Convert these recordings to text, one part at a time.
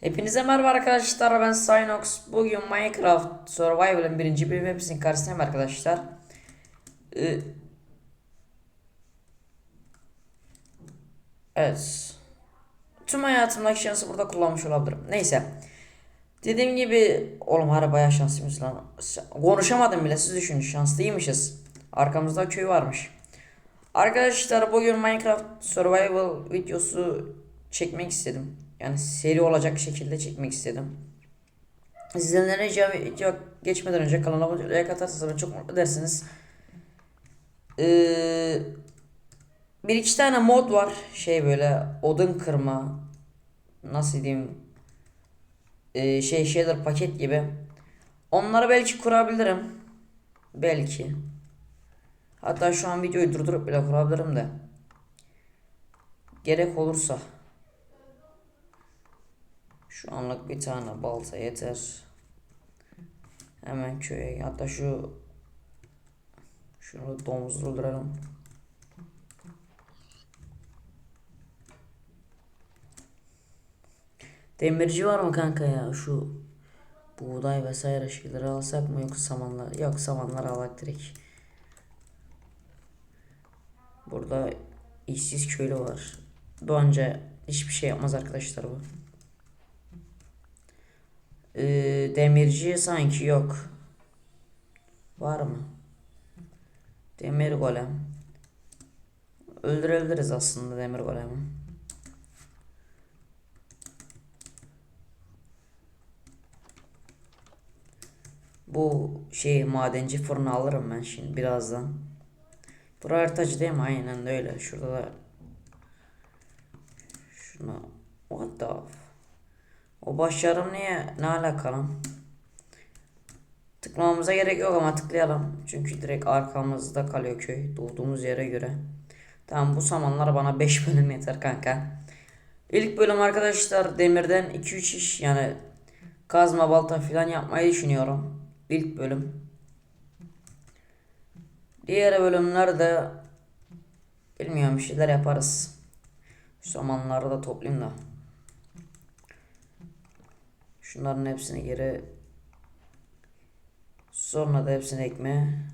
Hepinize merhaba arkadaşlar ben Synox. Bugün Minecraft Survival'ın birinci bölüm hepsinin karşısındayım arkadaşlar. Ee, evet. Tüm hayatımdaki şansı burada kullanmış olabilirim. Neyse. Dediğim gibi oğlum harbi bayağı şanslıymış lan. Konuşamadım bile siz düşünün şanslıymışız. Arkamızda köy varmış. Arkadaşlar bugün Minecraft Survival videosu çekmek istedim. Yani seri olacak şekilde çekmek istedim. Ricam video geçmeden önce olmayı, like atarsanız beni çok mutlu edersiniz. Ee, bir iki tane mod var. Şey böyle odun kırma. Nasıl diyeyim. Ee, şey şeyler paket gibi. Onları belki kurabilirim. Belki. Hatta şu an videoyu durdurup bile kurabilirim de. Gerek olursa. Şu anlık bir tane balta yeter. Hemen köye hatta şu şunu domuzlu öldürelim. Demirci var mı kanka ya şu buğday vesaire şeyleri alsak mı yoksa samanlar yok samanları alak direkt. Burada işsiz köylü var. Doğanca hiçbir şey yapmaz arkadaşlar bu. Ee, demirci sanki yok. Var mı? Demir golem. Öldürebiliriz aslında demir golemi. Bu şey madenci fırını alırım ben şimdi birazdan. Bura haritacı değil mi? Aynen öyle. Şurada da şuna what the o başarım niye ne alakalı? Tıklamamıza gerek yok ama tıklayalım. Çünkü direkt arkamızda kalıyor köy. Doğduğumuz yere göre. Tamam bu samanlar bana 5 bölüm yeter kanka. İlk bölüm arkadaşlar demirden 2-3 iş yani kazma balta falan yapmayı düşünüyorum. İlk bölüm. Diğer bölümlerde bilmiyorum bir şeyler yaparız. Şu samanları da toplayayım da. Şunların hepsini geri sonra da hepsini ekme.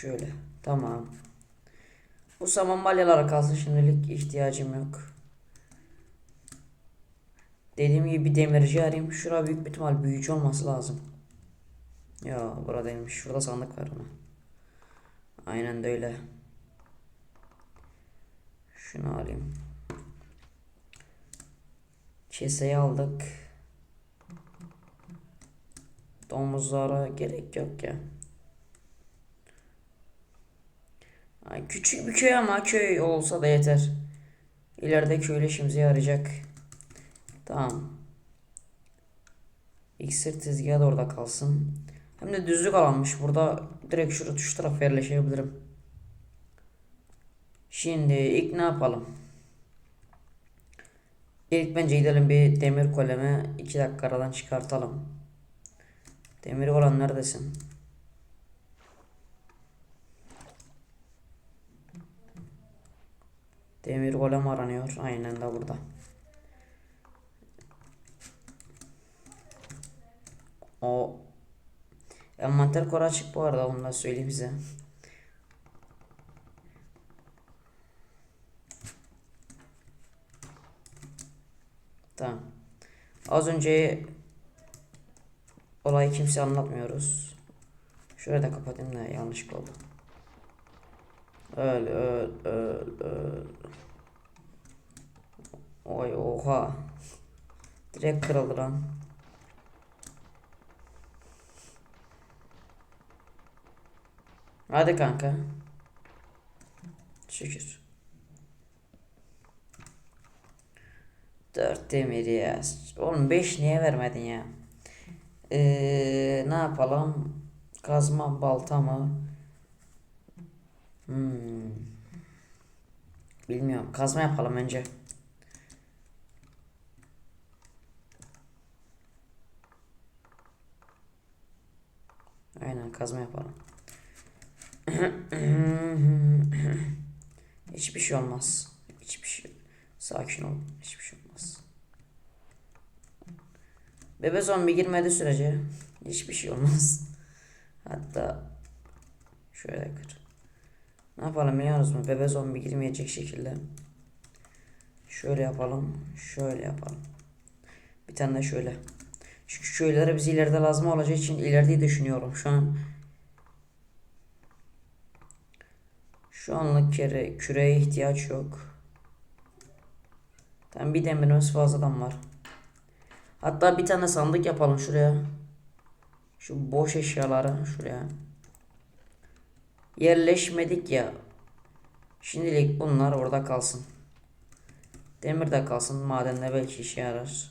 Şöyle. Tamam. Bu saman balyalara kalsın şimdilik ihtiyacım yok. Dediğim gibi bir demirci arayayım. Şura büyük bir ihtimal büyücü olması lazım. Ya buradaymış. Şurada sandık var ama. Aynen de öyle. Şunu alayım. Keseyi aldık. Domuzlara gerek yok ya. Ay, küçük bir köy ama köy olsa da yeter. İleride köylü işimize yarayacak. Tamam. İksir tezgahı da orada kalsın. Hem de düzlük alanmış. Burada direkt şurada tuş taraf yerleşebilirim. Şimdi ilk ne yapalım? İlk bence gidelim bir demir kolemi 2 dakika aradan çıkartalım. Demir olan neredesin? Demir golem aranıyor. Aynen de burada. O envanter koru açık bu arada onu da söyleyeyim size. Tamam. Az önce olayı kimse anlatmıyoruz. Şurayı da kapatayım da yanlışlıkla oldu. Öl öl öl öl. Oy oha. Direkt kırıldı lan. Hadi kanka. Şükür. Dört demir ya. Oğlum beş niye vermedin ya? Ee, ne yapalım? Kazma balta mı? Hmm. Bilmiyorum. Kazma yapalım önce. Aynen kazma yapalım. Hiçbir şey olmaz. Hiçbir şey. Sakin ol. Hiçbir şey olmaz. Bebe zombi girmedi sürece hiçbir şey olmaz. Hatta şöyle kır. Ne yapalım biliyoruz mu? Bebe zombi girmeyecek şekilde. Şöyle yapalım. Şöyle yapalım. Bir tane de şöyle. Çünkü köylere bize ileride lazım olacağı için ilerideyi düşünüyorum şu an. Şu anlık kere küreye ihtiyaç yok. Tam bir demirimiz fazladan var. Hatta bir tane sandık yapalım şuraya. Şu boş eşyaları şuraya. Yerleşmedik ya. Şimdilik bunlar orada kalsın. Demir de kalsın. Madenle belki işe yarar.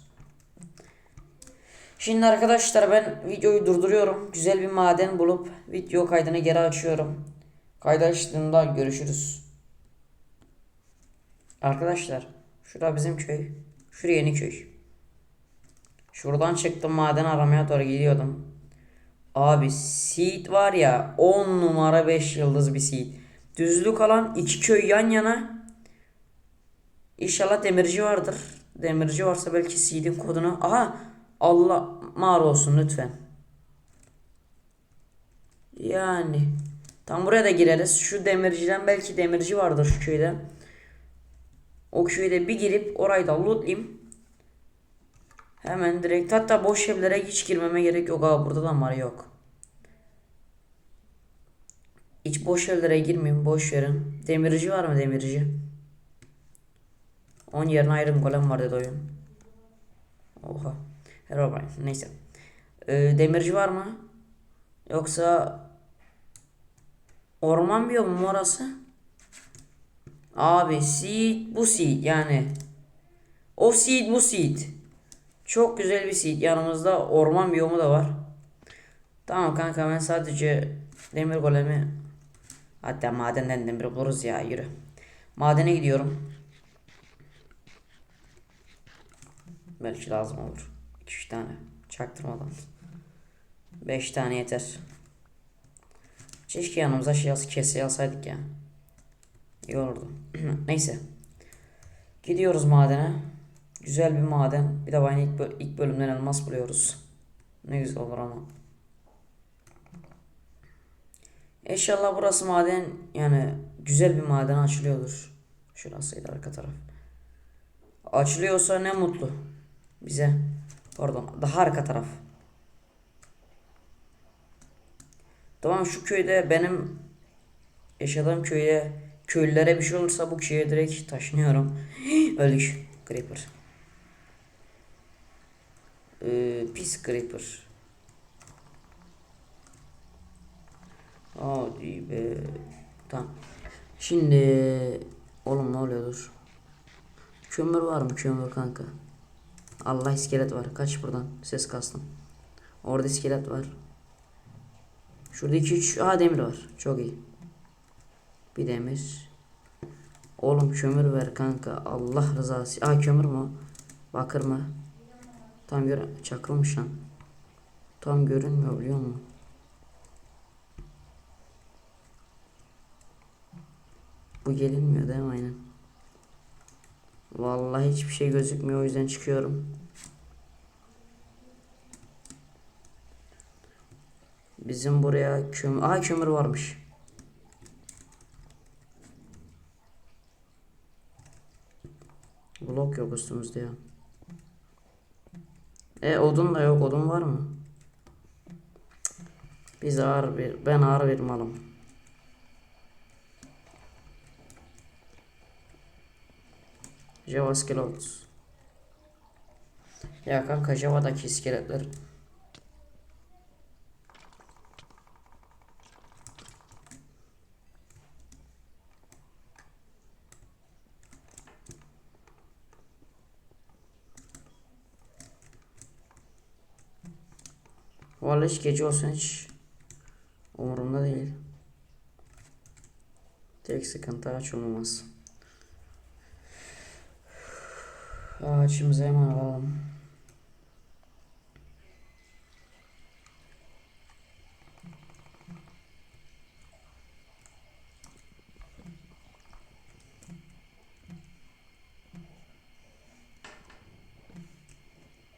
Şimdi arkadaşlar ben videoyu durduruyorum. Güzel bir maden bulup video kaydını geri açıyorum. Kaydı açtığımda görüşürüz. Arkadaşlar şurada bizim köy. Şuraya yeni köy. Şuradan çıktım maden aramaya doğru gidiyordum. Abi seed var ya 10 numara 5 yıldız bir seed. Düzlük alan iki köy yan yana. İnşallah demirci vardır. Demirci varsa belki seed'in kodunu. Aha Allah mar olsun lütfen. Yani tam buraya da gireriz. Şu demirciden belki demirci vardır şu köyde. O köyde bir girip orayı da lootlayayım. Hemen direkt hatta boş evlere hiç girmeme gerek yok abi burada da var yok. Hiç boş evlere girmeyeyim boş verin. Demirci var mı demirci? Onun yerine Iron Golem var dedi oyun. Oha. Herobrine neyse. Ee, demirci var mı? Yoksa orman biyomu mu orası? Abi seed bu seed yani. O seed bu seed. Çok güzel bir seed. Yanımızda orman biyomu da var. Tamam kanka ben sadece demir golemi hatta madenden demir buluruz ya yürü. Madene gidiyorum. Belki lazım olur. 2-3 tane çaktırmadan. 5 tane yeter. Keşke yanımıza şey yaz kese alsaydık ya. İyi olurdu. Neyse. Gidiyoruz madene. Güzel bir maden. Bir de aynı ilk, böl- ilk bölümden elmas buluyoruz. Ne güzel olur ama. İnşallah burası maden yani güzel bir maden açılıyordur. Şurasıydı arka taraf. Açılıyorsa ne mutlu bize. Pardon daha arka taraf. Tamam şu köyde benim yaşadığım köyde köylülere bir şey olursa bu köye direkt taşınıyorum. Öldük. Creeper. Ee, pis Creeper. Hadi be. Tamam. Şimdi oğlum ne oluyordur? Kömür var mı kömür kanka? Allah iskelet var. Kaç buradan. Ses kastım. Orada iskelet var. Şurada 2 3 Aa demir var. Çok iyi. Bir demir. Oğlum kömür ver kanka. Allah rızası. Aa kömür mü? Bakır mı? Tam gör çakılmış lan. Tam görünmüyor biliyor musun? Bu gelinmiyor değil mi aynen? Vallahi hiçbir şey gözükmüyor o yüzden çıkıyorum. Bizim buraya kömür... Aa kömür varmış. Blok yok üstümüzde ya. E odun da yok. Odun var mı? Biz ağır bir... Ben ağır bir malım. Java Skelet. Ya kanka Java'daki iskeletler kardeş gece olsun hiç umurumda değil. Tek sıkıntı ağaç olmaz. Ağaçımızı hemen alalım.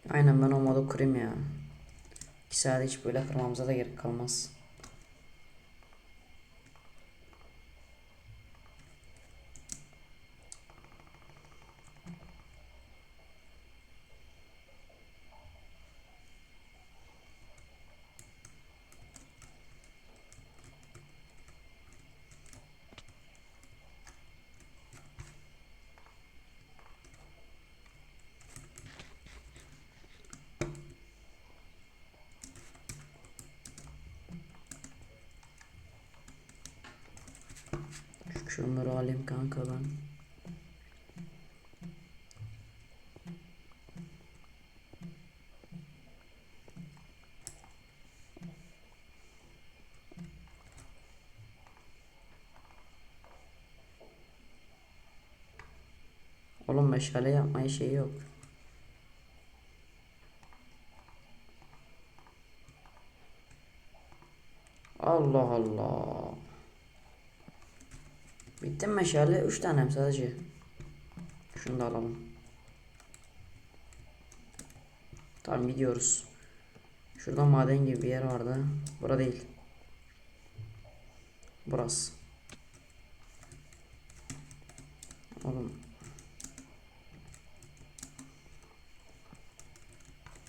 Aynen ben o modu kurayım ya. İki saat hiç böyle kırmamıza da gerek kalmaz. Şu kömür alayım kanka ben. Oğlum meşale yapmaya şey yok. Allah Allah. Bitti meşale? 3 tane mi sadece? Şunu da alalım. Tamam gidiyoruz. Şurada maden gibi bir yer vardı. Bura değil. Burası. Oğlum.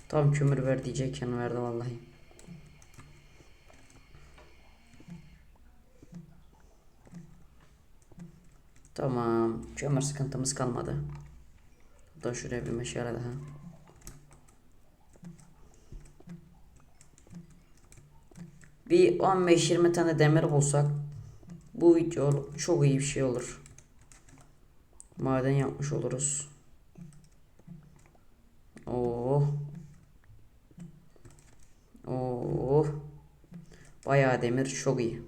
Tam kömür ver diyecekken verdi vallahi. Tamam. Kömür sıkıntımız kalmadı. Da şuraya bir meşale daha. Bir 15-20 tane demir bulsak bu video çok iyi bir şey olur. Maden yapmış oluruz. Oh. Oh. Bayağı demir çok iyi.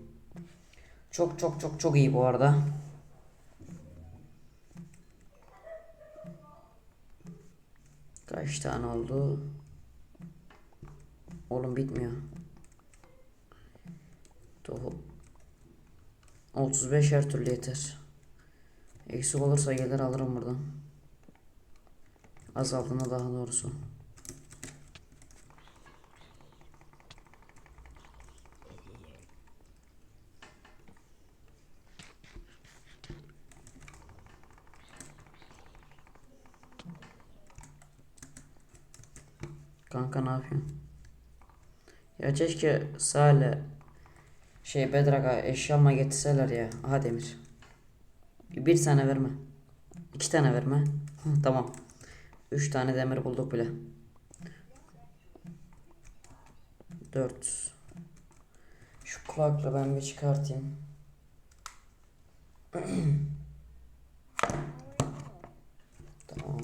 Çok çok çok çok iyi bu arada. Kaç tane oldu? Oğlum bitmiyor. Tohum. 35 her türlü yeter. Eksik olursa gelir alırım buradan. Azaldığında daha doğrusu. Kanka ne yapıyorsun? Ya keşke Sale şey Bedrock'a eşyama getirseler ya. Aha demir. Bir tane verme. İki tane verme. Tamam. Üç tane demir bulduk bile. Dört. Şu kulaklığı ben bir çıkartayım. tamam.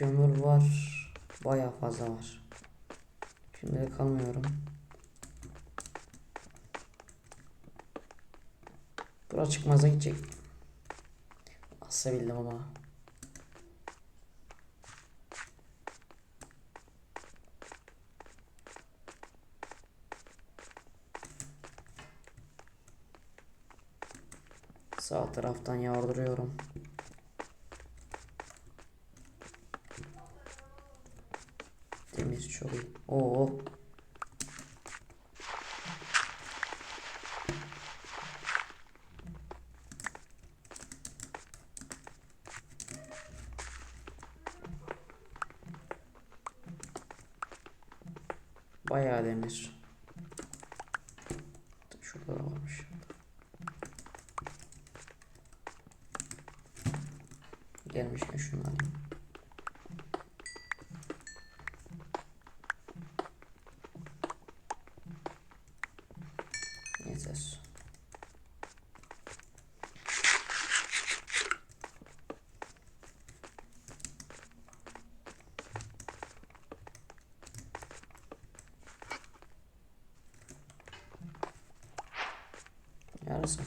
Kömür var. Bayağı fazla var. Şimdi kalmıyorum. Bura çıkmaza gidecek. Asla bildim ama. Sağ taraftan yardırıyorum. Çok iyi. Oo. Bayağı demir. Şurada da varmış. Gelmişken şunu alayım. Yeter. Yarısı.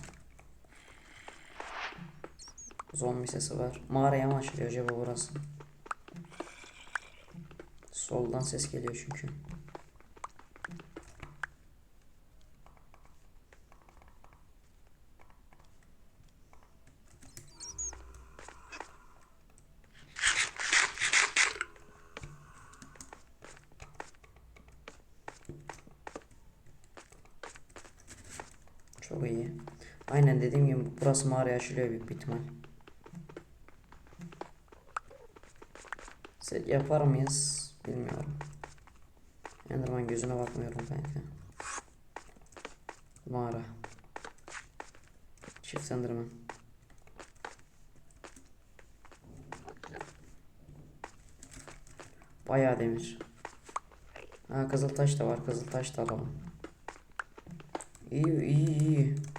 Zombi sesi var. Mağaraya mı açılıyor acaba burası? Soldan ses geliyor çünkü. Çok iyi. Aynen dediğim gibi burası mağaraya açılıyor büyük bir ihtimal. Set yapar mıyız? Bilmiyorum. Enderman gözüne bakmıyorum kanka. Mağara. Çift Enderman. Bayağı demir. Ha kızıltaş da var. Kızıltaş da alalım. İyi iyi iyi.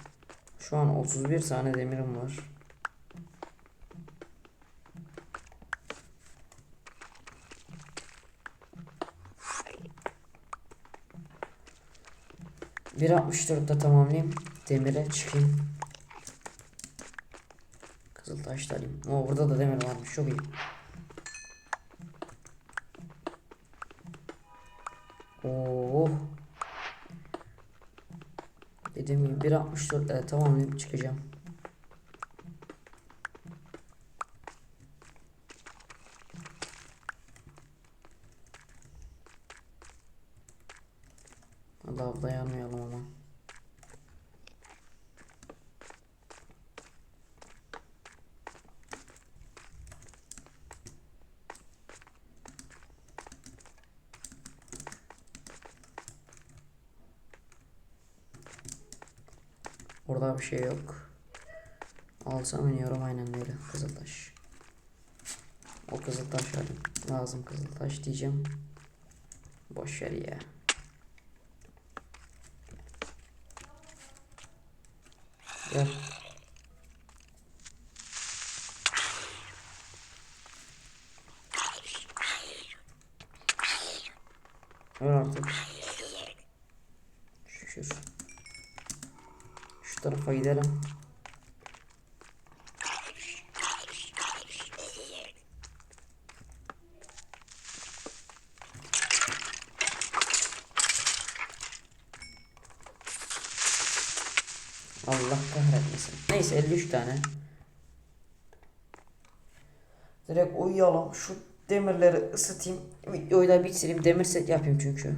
Şu an 31 tane demirim var. Bir 64'te tamamlayayım. Demire çıkayım. Kızıltaş da alayım. Oo burada da demir varmış. Çok iyi. 1.64 evet tamamlayıp çıkacağım. Orada bir şey yok. Alsam iniyorum aynen öyle. Kızıltaş. O kızıltaş alayım. Lazım kızıltaş diyeceğim. Boş ver ya. Gel. Ver artık. Şükür. Şu tarafa gidelim. Allah kahretmesin. Neyse 53 tane. Direkt uyuyalım. Şu demirleri ısıtayım. Videoyu da bitireyim. Demir set yapayım çünkü.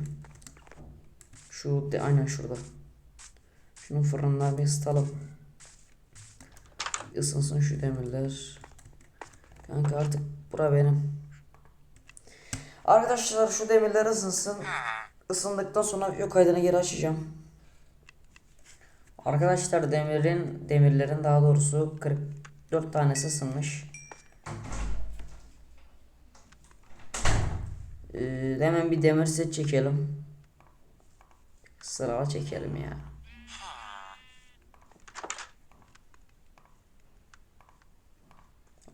Şu de aynen şurada. Şunun fırından bir ısıtalım. Isınsın şu demirler. Kanka artık bura benim. Arkadaşlar şu demirler ısınsın. Isındıktan sonra video kaydını geri açacağım. Arkadaşlar demirin demirlerin daha doğrusu 44 tanesi ısınmış. Ee, hemen bir demir set çekelim. Sıralı çekelim ya.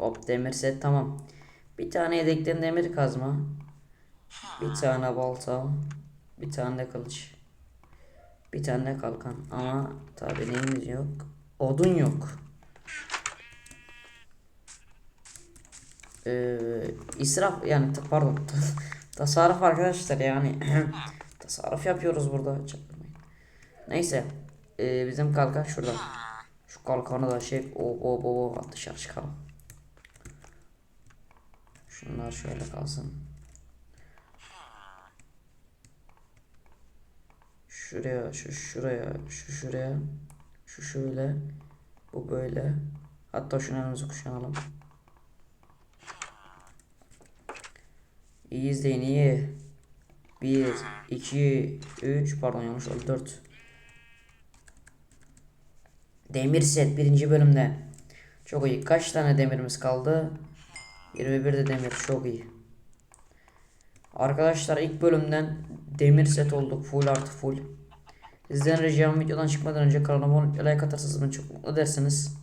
Hop demir set tamam. Bir tane yedekten demir kazma. Bir tane balta. Bir tane de kılıç. Bir tane de kalkan. Ama tabi neyimiz yok. Odun yok. Ee, israf yani pardon tasarruf arkadaşlar yani tasarruf yapıyoruz burada çaktırmayın. Neyse ee, bizim kalkan şurada. Şu kalkanı da şey o o o o dışarı çıkalım. Şunlar şöyle kalsın. Şuraya, şu şuraya, şu şuraya, şu şöyle, bu böyle. Hatta elimize kuşanalım. İyi izleyin iyi. 1, 2, 3, pardon yanlış oldu 4. Demir set birinci bölümde. Çok iyi. Kaç tane demirimiz kaldı? 21 de demir çok iyi. Arkadaşlar ilk bölümden demir set olduk full artı full. Sizden ricam videodan çıkmadan önce kanalıma abone like atarsanız çok mutlu edersiniz.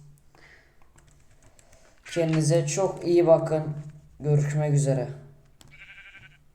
Kendinize çok iyi bakın. Görüşmek üzere.